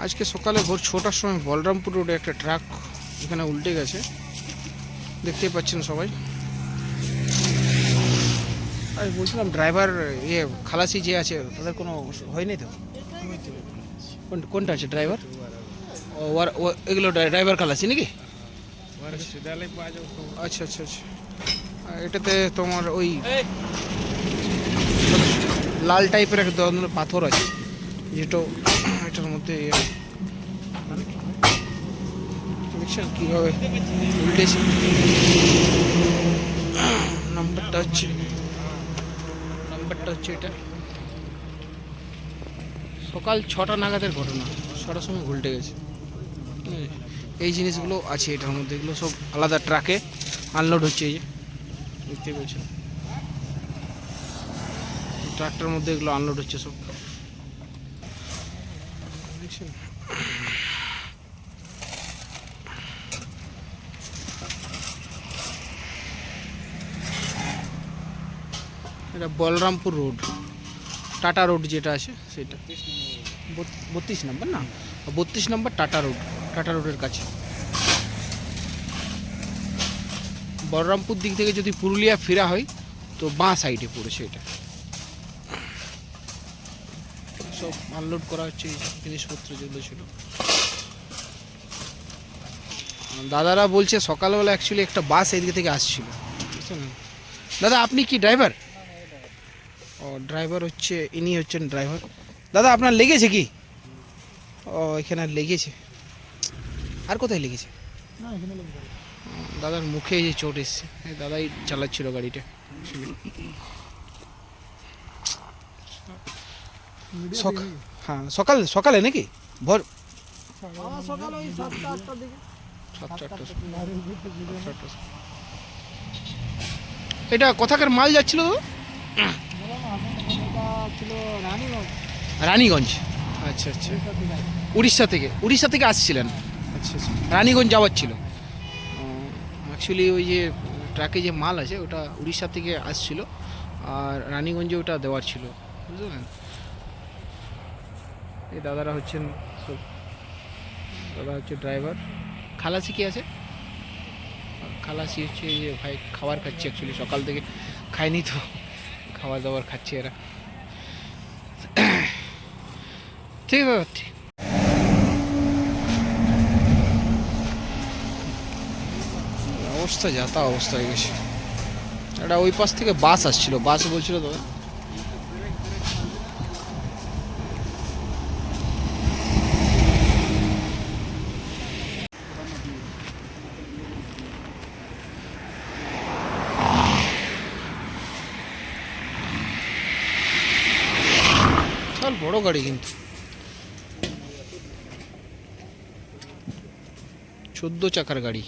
আজকে সকালে ভোর ছটার সময় বলরামপুর রোডে একটা ট্রাক এখানে উল্টে গেছে। দেখতেই পাচ্ছেন সবাই। আর বলছিলাম ড্রাইভার ইয়ে খালাসি যে আছে তাদের কোনো হয়নি তো? কোন- কোনটা আছে ড্রাইভার ও এগুলো ড্রাইভার খালাসি নাকি? আচ্ছা আচ্ছা আচ্ছা। এটাতে তোমার ওই লাল টাইপের এক ধরনের পাথর আছে। যেটা এটার মধ্যে ইয়ে দেখছেন কীভাবে উল্টেছে? নাম্বারটা হচ্ছে নাম্বারটা হচ্ছে এটা। সকাল ছটা নাগাদের ঘটনা, ছটার সময় উল্টে গেছে। এই জিনিসগুলো আছে এটার মধ্যে, এগুলো সব আলাদা ট্রাকে আনলোড হচ্ছে এই যে, দেখতে পেয়েছেন? ট্রাকটার মধ্যে এগুলো আনলোড হচ্ছে সব। দেখছেন এটা বলরামপুর রোড। টাটা রোড যেটা আছে, সেটা। বত- বত্রিশ নম্বর না? বত্রিশ নম্বর টাটা রোড, টাটা রোডের কাছে। বলরামপুর দিক থেকে যদি পুরুলিয়া ফেরা হয়, তো বাঁ সাইডে পড়েছে এটা। সব আনলোড করা হচ্ছে জিনিসপত্র যেগুলো ছিল। দাদারা বলছে সকালবেলা অ্যাকচুয়ালি একটা বাস এদিকে থেকে আসছিল। বুঝছেন দাদা আপনি কি ড্রাইভার ও ড্রাইভার হচ্ছে ইনি হচ্ছেন ড্রাইভার দাদা আপনার লেগেছে কি? ও এখানে আর লেগেছে। আর কোথায় লেগেছে? দাদার মুখে যে চোট এসছে। দাদাই চালাচ্ছিল গাড়িটা। হ্যাঁ সকাল সকালে নাকি? ভোর এটা কোথাকার মাল যাচ্ছিল রানীগঞ্জ। আচ্ছা আচ্ছা। উড়িষ্যা থেকে। উড়িষ্যা থেকে আসছিলেন? আচ্ছা আচ্ছা। রানীগঞ্জ যাওয়ার ছিল। অ্যাকচুয়ালি ওই যে ট্রাকে যে মাল আছে, ওটা উড়িষ্যা থেকে আসছিল। আর রানীগঞ্জে ওটা দেওয়ার ছিল। বুঝলেন এই দাদারা হচ্ছেন দাদা হচ্ছে ড্রাইভার খালাসি কি আছে? খালাসি হচ্ছে যে ভাই খাবার খাচ্ছে অ্যাকচুয়ালি সকাল থেকে খায়নি তো খাবার দাবার খাচ্ছে এরা। ঠিক আছে অবস্থা যা তা অবস্থা হয়ে গেছে। একটা ওই পাশ থেকে বাস আসছিল বাস বলছিল দাদা বড় গাড়ি কিন্তু। চোদ্দ চাকার গাড়ি।